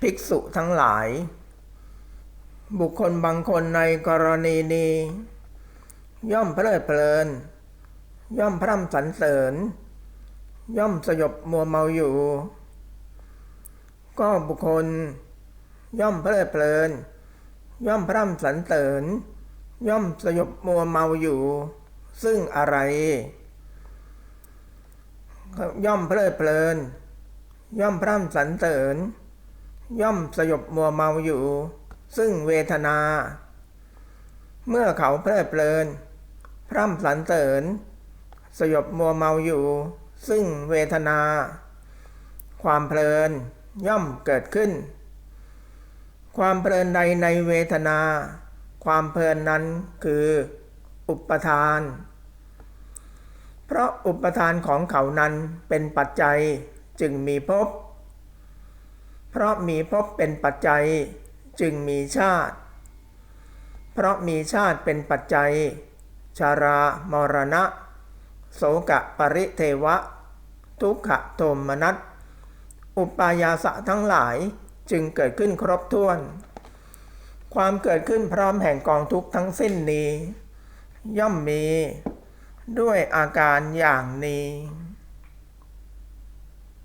ภิกษุทั้งหลาย บุคคลบางคนในกรณีนี้ ย่อมเพลิดเพลิน ย่อมพร่ำสรรเสริญ ย่อมสยบมัวเมาอยู่ ก็บุคคล ย่อมเพลิดเพลิน ย่อมพร่ำสรรเสริญ ย่อมสยบมัวเมาอยู่ ซึ่งอะไร ย่อมเพลิดเพลิน ย่อมพร่ำสรรเสริญ ย่อมสยบมัวเมาอยู่ ซึ่งเวทนา เมื่อเขาเพลิดเพลิน พร่ำสรรเสริญ สยบมัวเมาอยู่ ซึ่งเวทนา ความเพลินย่อมเกิดขึ้น ความเพลินใดในเวทนา ความเพลินนั้นคือ อุปทาน เพราะอุปทานของเขานั้นเป็นปัจจัยจึงมีภพเพราะมีภพเป็นปัจจัยจึงมีชาติ เพราะมีชาติเป็นปัจจัย ชารามรณะ โสกะปริเทวะ ทุกขโทมนัส อุปายาสะทั้งหลายจึงเกิดขึ้นครบถ้วน ความเกิดขึ้นพร้อมแห่งกองทุกทั้งสิ้นนี้ ย่อมมีด้วยอาการอย่างนี้